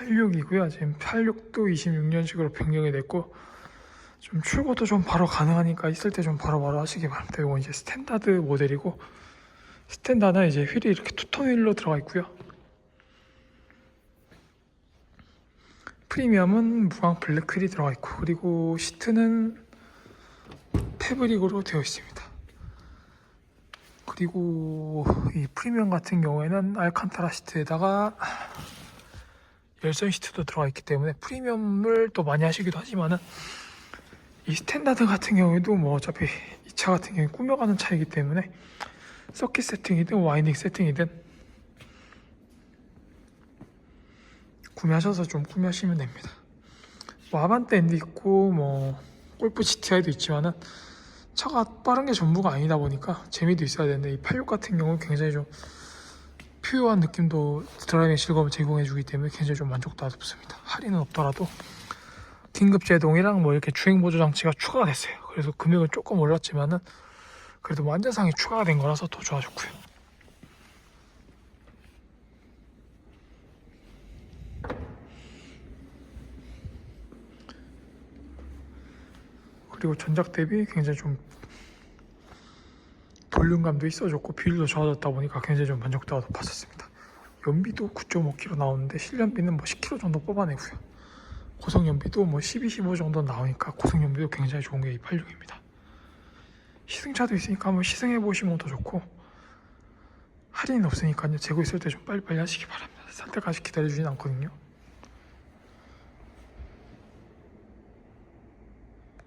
86이고요. 지금 86도 26년식으로 변경이 됐고 좀 출고도 좀 바로 가능하니까 있을 때 좀 바로바로 하시기 바랍니다. 이건 이제 스탠다드 모델이고 스탠다드는 이제 휠이 이렇게 투톤 휠로 들어가 있고요. 프리미엄은 무광 블랙 휠이 들어가 있고 그리고 시트는 패브릭으로 되어 있습니다. 그리고 이 프리미엄 같은 경우에는 알칸타라 시트에다가 열선 시트도 들어가 있기 때문에 프리미엄을 또 많이 하시기도 하지만은 이 스탠다드 같은 경우에도 뭐 어차피 이 차 같은 경우에 꾸며가는 차이기 때문에 서킷 세팅이든 와인딩 세팅이든 구매하셔서 좀 꾸며시면 됩니다. 뭐 아반떼 엔드 있고 뭐 골프 GTI도 있지만은 차가 빠른 게 전부가 아니다 보니까 재미도 있어야 되는데 이 86 같은 경우는 굉장히 좀 퓨어한 느낌도 드라이빙 즐거움을 제공해주기 때문에 굉장히 좀 만족도가 높습니다. 할인은 없더라도 긴급 제동이랑 뭐 이렇게 주행 보조 장치가 추가가 됐어요. 그래서 금액은 조금 올랐지만은 그래도 뭐 안전상이 추가가 된 거라서 더 좋아졌고요. 그리고 전작 대비 굉장히 좀 볼륨감도 있어졌고 비율도 좋아졌다 보니까 굉장히 좀 만족도가 높아졌습니다. 연비도 9.5km 나오는데 실연비는 뭐 10km 정도 뽑아내고요. 고속 연비도 뭐 12, 15 정도 나오니까 고속 연비도 굉장히 좋은 게이 86입니다. 시승차도 있으니까 한번 시승해 보시면 더 좋고 할인이 없으니까요. 재고 있을 때 좀 빨리빨리 하시기 바랍니다. 살 때까지 기다려주진 않거든요.